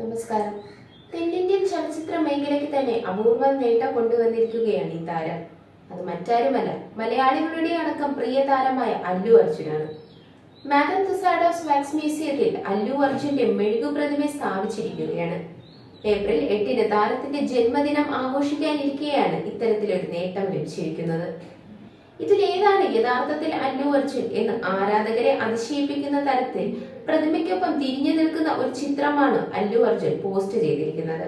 നമസ്കാരം. തെന്നിന്ത്യൻ ചലച്ചിത്ര മേഖലയ്ക്ക് തന്നെ അപൂർവ നേട്ടം കൊണ്ടുവന്നിരിക്കുകയാണ് ഈ താരം. അത് മറ്റാരുമല്ല മലയാളികളുടെ അടക്കം പ്രിയ താരമായ അല്ലു അർജുനാണ്. മാഡം തുസാഡോസ് വാക്സ് മ്യൂസിയത്തിൽ അല്ലു അർജുന്റെ മെഴുകു പ്രതിമ സ്ഥാപിച്ചിരിക്കുകയാണ്. ഏപ്രിൽ എട്ടിന് താരത്തിന്റെ ജന്മദിനം ആഘോഷിക്കാനിരിക്കെയാണ് ഇത്തരത്തിലൊരു നേട്ടം ലഭിച്ചിരിക്കുന്നത്. ഇതിലേതാണ് യഥാർത്ഥത്തിൽ അല്ലു അർജുൻ എന്ന് ആരാധകരെ അതിശയിപ്പിക്കുന്ന തരത്തിൽ പ്രതിമയ്ക്കൊപ്പം തിരിഞ്ഞു നിൽക്കുന്ന ഒരു ചിത്രമാണ് അല്ലു അർജുൻ പോസ്റ്റ് ചെയ്തിരിക്കുന്നത്.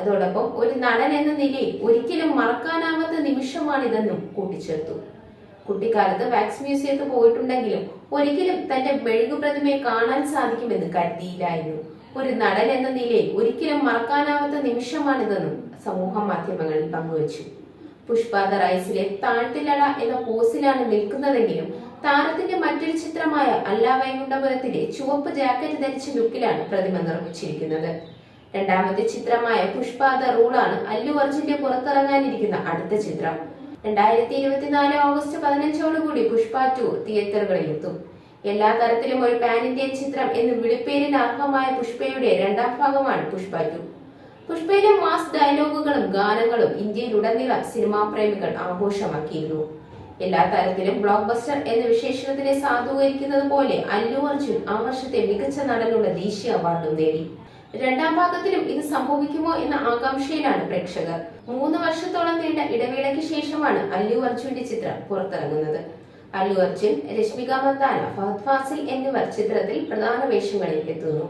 അതോടൊപ്പം ഒരു നടൻ എന്ന നിലയിൽ ഒരിക്കലും മറക്കാനാവാത്ത നിമിഷമാണിതെന്നും കൂട്ടിച്ചേർത്തു. കുട്ടിക്കാലത്ത് വാക്സ് മ്യൂസിയത്ത് പോയിട്ടുണ്ടെങ്കിലും ഒരിക്കലും തന്റെ മെഴുകു പ്രതിമയെ കാണാൻ സാധിക്കുമെന്ന് കരുതിയില്ലായിരുന്നു. ഒരു നടൻ എന്ന നിലയിൽ ഒരിക്കലും മറക്കാനാവാത്ത നിമിഷമാണിതെന്നും സമൂഹ മാധ്യമങ്ങളിൽ പങ്കുവച്ചു. പുഷ്പ ദ റൈസിലെ താഴ്ത്തിലട എന്ന പോസിലാണ് നിൽക്കുന്നതെങ്കിലും താരത്തിന്റെ മറ്റൊരു ചിത്രമായ അല്ലാ വൈകുണ്ഠപുരത്തിലെ ചുവപ്പ് ജാക്കറ്റ് ധരിച്ച ലുക്കിലാണ് പ്രതിമ നിർമ്മിച്ചിരിക്കുന്നത്. രണ്ടാമത്തെ ചിത്രമായ പുഷ്പ ദ റൂളാണ് അല്ലു അർജുന്റെ പുറത്തിറങ്ങാനിരിക്കുന്ന അടുത്ത ചിത്രം. രണ്ടായിരത്തി ഇരുപത്തിനാല് ഓഗസ്റ്റ് പതിനഞ്ചോടുകൂടി പുഷ്പ ടു തിയേറ്ററുകളിൽ എത്തും എല്ലാ തരത്തിലും ഒരു പാൻ ഇന്ത്യൻ ചിത്രം എന്ന് വിളിപ്പേരിന് അർഹമായ പുഷ്പയുടെ രണ്ടാം ഭാഗമാണ് പുഷ്പ ടു പുഷ്പയിലെ മാസ് ഡയലോഗുകളും ഗാനങ്ങളും ഇന്ത്യയിലുടനീളം സിനിമാ പ്രേമികൾ ആഘോഷമാക്കിയിരുന്നു. എല്ലാ തരത്തിലും ബ്ലോക്ക് ബസ്റ്റർ എന്ന വിശേഷണത്തിനെ സാധൂകരിക്കുന്നത് പോലെ അല്ലു അർജുൻ ആ വർഷത്തെ മികച്ച നടനുള്ള ദേശീയ അവാർഡും നേടി. രണ്ടാം ഭാഗത്തിലും ഇത് സംഭവിക്കുമോ എന്ന ആകാംക്ഷയിലാണ് പ്രേക്ഷകർ. മൂന്ന് വർഷത്തോളം നീണ്ട ഇടവേളയ്ക്ക് ശേഷമാണ് അല്ലു അർജുന്റെ ചിത്രം പുറത്തിറങ്ങുന്നത്. അല്ലു അർജുൻ രശ്മിക മന്ദാന ഫഹദ് ഫാസിൽ എന്നിവർ ചിത്രത്തിൽ പ്രധാന വേഷങ്ങളിൽ എത്തുന്നു.